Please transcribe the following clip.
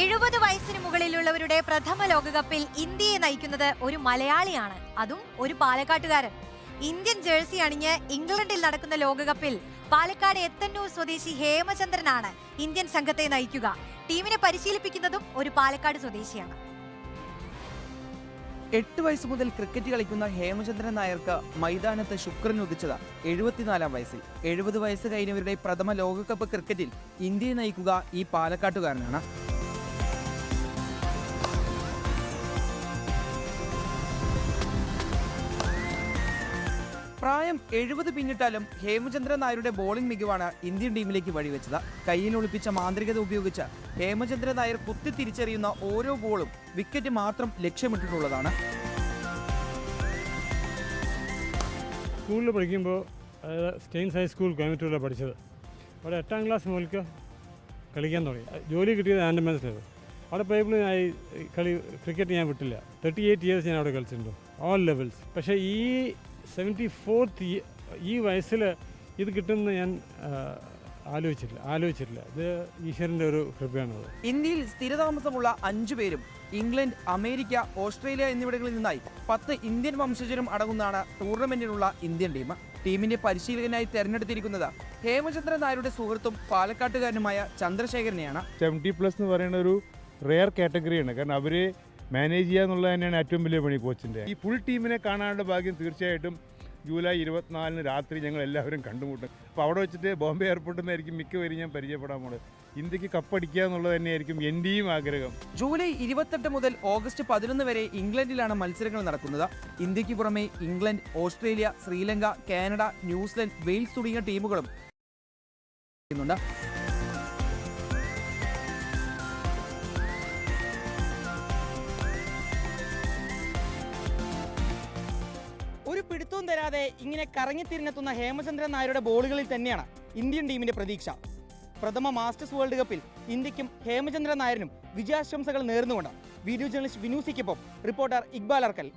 എഴുപത് വയസ്സിന് മുകളിലുള്ളവരുടെ പ്രഥമ ലോകകപ്പിൽ ഇന്ത്യയെ നയിക്കുന്നത് ഒരു മലയാളിയാണ്. അതും ഒരു പാലക്കാട്ടുകാരൻ. ഇന്ത്യൻ ജേഴ്സി അണിഞ്ഞ് ഇംഗ്ലണ്ടിൽ നടക്കുന്ന ലോകകപ്പിൽ പാലക്കാട് എത്തന്നൂർ സ്വദേശി ഹേമചന്ദ്രനാണ് ഇന്ത്യൻ സംഘത്തെ നയിക്കുക. ടീമിനെ പരിശീലിപ്പിക്കുന്നതും ഒരു പാലക്കാട് സ്വദേശിയാണ്. എട്ട് വയസ്സ് മുതൽ ക്രിക്കറ്റ് കളിക്കുന്ന ഹേമചന്ദ്രൻ നായർക്ക് മൈതാനത്ത് ശുക്രൻ ഉദിച്ചത്. എഴുപത്തിനാലാം വയസ്സിൽ. എഴുപത് വയസ്സ് കഴിഞ്ഞവരുടെ പ്രഥമ ലോകകപ്പ് ക്രിക്കറ്റിൽ ഇന്ത്യയെ നയിക്കുക ഈ പാലക്കാട്ടുകാരനാണ്. പ്രായം എഴുപത് പിന്നിട്ടാലും ഹേമചന്ദ്രൻ നായരുടെ ബോളിംഗ് മികവാണ് ഇന്ത്യൻ ടീമിലേക്ക് വഴിവെച്ചത്. ഒളിപ്പിച്ച മാന്ത്രികത ഉപയോഗിച്ച് ഹേമചന്ദ്രൻ നായർ കുത്തി തിരിച്ചറിയുന്ന ഓരോ ബോളും വിക്കറ്റ് മാത്രം ലക്ഷ്യമിട്ടിട്ടുള്ളതാണ്. സ്കൂളിൽ പഠിക്കുമ്പോൾ അതായത് സ്റ്റെയിൻസ് ഹൈസ്കൂൾ കോയമ്പത്തൂരിലാണ് പഠിച്ചത്. അവിടെ എട്ടാം ക്ലാസ് മുതൽക്ക് കളിക്കാൻ തുടങ്ങി. ജോലി കിട്ടിയത് ആൻഡമാൻസിലായിരുന്നു അവിടെ പോയപ്പോൾ ഞാൻ കളി ക്രിക്കറ്റ് ഞാൻ വിട്ടില്ല. തേർട്ടി എയ്റ്റ് ഇയേഴ്സ് ഞാൻ അവിടെ കളിച്ചിട്ടുണ്ട്. ഓൾ ലെവൽസ് പക്ഷേ ഈ സെവന്റി ഫോർത്ത് ഈ വയസ്സിൽ ഇത് കിട്ടുമെന്ന് ഞാൻ ആലോചിച്ചിട്ടില്ല ആലോചിച്ചിട്ടില്ല. ഇത് ഈശ്വരന്റെ ഒരു കൃപയാണത്. ഇന്ത്യയിൽ സ്ഥിരതാമസമുള്ള അഞ്ചു പേരും ഇംഗ്ലണ്ട് അമേരിക്ക ഓസ്ട്രേലിയ എന്നിവിടങ്ങളിൽ നിന്നായി പത്ത് ഇന്ത്യൻ വംശജരും അടങ്ങുന്നതാണ് ടൂർണമെന്റിനുള്ള ഇന്ത്യൻ ടീം. ടീമിന്റെ പരിശീലകനായി തെരഞ്ഞെടുത്തിരിക്കുന്നത് ഹേമചന്ദ്രൻ നായരുടെ സുഹൃത്തും പാലക്കാട്ടുകാരനുമായ ചന്ദ്രശേഖരനെയാണ്. സെവന്റി പ്ലസ് എന്ന് പറയുന്ന ഒരു റെയർ കാറ്റഗറിയാണ് കാരണം അവരെ മാനേജ് ചെയ്യുക എന്നുള്ളത് തന്നെയാണ് ഏറ്റവും വലിയ പണി കോച്ചിന്റെ. ഈ ഫുൾ ടീമിനെ കാണാനുള്ള ഭാഗ്യം തീർച്ചയായിട്ടും ജൂലൈ ഇരുപത്തിനാലിന് രാത്രി ഞങ്ങൾ എല്ലാവരും കണ്ടുമുട്ടും. അപ്പോൾ അവിടെ വെച്ചിട്ട് ബോംബെ എയർപോർട്ടിൽ നിന്നായിരിക്കും മിക്കവരും ഞാൻ പരിചയപ്പെടാൻ പോണത്. ഇന്ത്യയ്ക്ക് കപ്പടിക്കുക എന്നുള്ളത് തന്നെയായിരിക്കും എന്റെയും ആഗ്രഹം. ജൂലൈ ഇരുപത്തെട്ട് മുതൽ ഓഗസ്റ്റ് പതിനൊന്ന് വരെ ഇംഗ്ലണ്ടിലാണ് മത്സരങ്ങൾ നടക്കുന്നത്. ഇന്ത്യയ്ക്ക് പുറമെ England Australia Sri Lanka Canada New Zealand Wales തുടങ്ങിയ ടീമുകളും പിടുത്തവും തരാതെ ഇങ്ങനെ കറങ്ങിത്തിരിഞ്ഞെത്തുന്ന ഹേമചന്ദ്രൻ നായരുടെ ബോളുകളിൽ തന്നെയാണ് ഇന്ത്യൻ ടീമിന്റെ പ്രതീക്ഷ. പ്രഥമ മാസ്റ്റേഴ്സ് വേൾഡ് കപ്പിൽ ഇന്ത്യക്കും ഹേമചന്ദ്രൻ നായരനും വിജയാശംസകൾ നേർന്നുകൊണ്ട് വീഡിയോ ജേർണലിസ്റ്റ് വിനൂസിക്കൊപ്പം റിപ്പോർട്ടർ ഇക്ബാൽ അർക്കൽ